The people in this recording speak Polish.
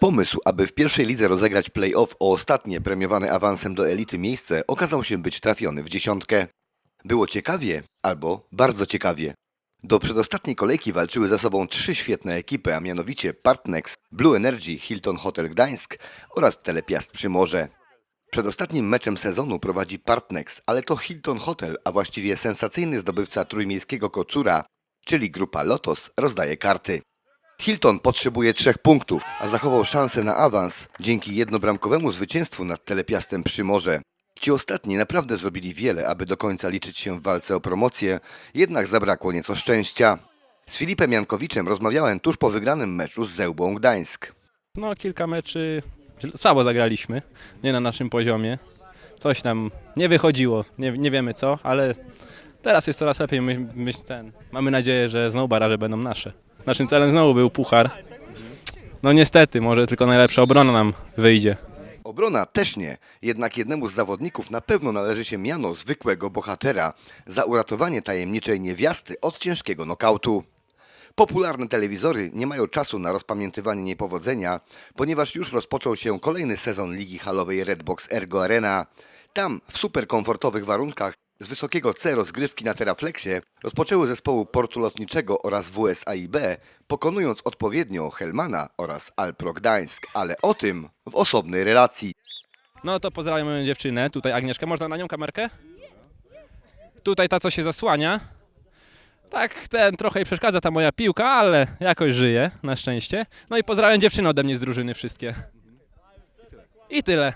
Pomysł, aby w pierwszej lidze rozegrać play-off o ostatnie premiowane awansem do elity miejsce okazał się być trafiony w dziesiątkę. Było ciekawie albo bardzo ciekawie. Do przedostatniej kolejki walczyły ze sobą trzy świetne ekipy, a mianowicie Partnex, Blue Energy, Hilton Hotel Gdańsk oraz Telepiast Przymorze. Przed ostatnim meczem sezonu prowadzi Partnex, ale to Hilton Hotel, a właściwie sensacyjny zdobywca trójmiejskiego kocura, czyli grupa Lotos, rozdaje karty. Hilton potrzebuje trzech punktów, a zachował szansę na awans dzięki jednobramkowemu zwycięstwu nad Telepiastem Przymorze. Ci ostatni naprawdę zrobili wiele, aby do końca liczyć się w walce o promocję, jednak zabrakło nieco szczęścia. Z Filipem Jankowiczem rozmawiałem tuż po wygranym meczu z Zełbą Gdańsk. No, kilka meczy słabo zagraliśmy, nie na naszym poziomie. Coś nam nie wychodziło, nie, nie wiemy co, ale teraz jest coraz lepiej. My, my, ten, mamy nadzieję, że znowu baraże będą nasze. Naszym celem znowu był puchar. No niestety, może tylko najlepsza obrona nam wyjdzie. Obrona też nie, jednak jednemu z zawodników na pewno należy się miano zwykłego bohatera za uratowanie tajemniczej niewiasty od ciężkiego nokautu. Popularne telewizory nie mają czasu na rozpamiętywanie niepowodzenia, ponieważ już rozpoczął się kolejny sezon ligi halowej Redbox Ergo Arena. Tam, w super komfortowych warunkach, z wysokiego C rozgrywki na Teraflexie rozpoczęły zespołu portu lotniczego oraz WSAIB, pokonując odpowiednio Helmana oraz Alpro Gdańsk, ale o tym w osobnej relacji. No to pozdrawiam moją dziewczynę, tutaj Agnieszkę. Można na nią kamerkę? Tutaj ta, co się zasłania. Tak, ten trochę jej przeszkadza ta moja piłka, ale jakoś żyje, na szczęście. No i pozdrawiam dziewczyny ode mnie z drużyny wszystkie. I tyle.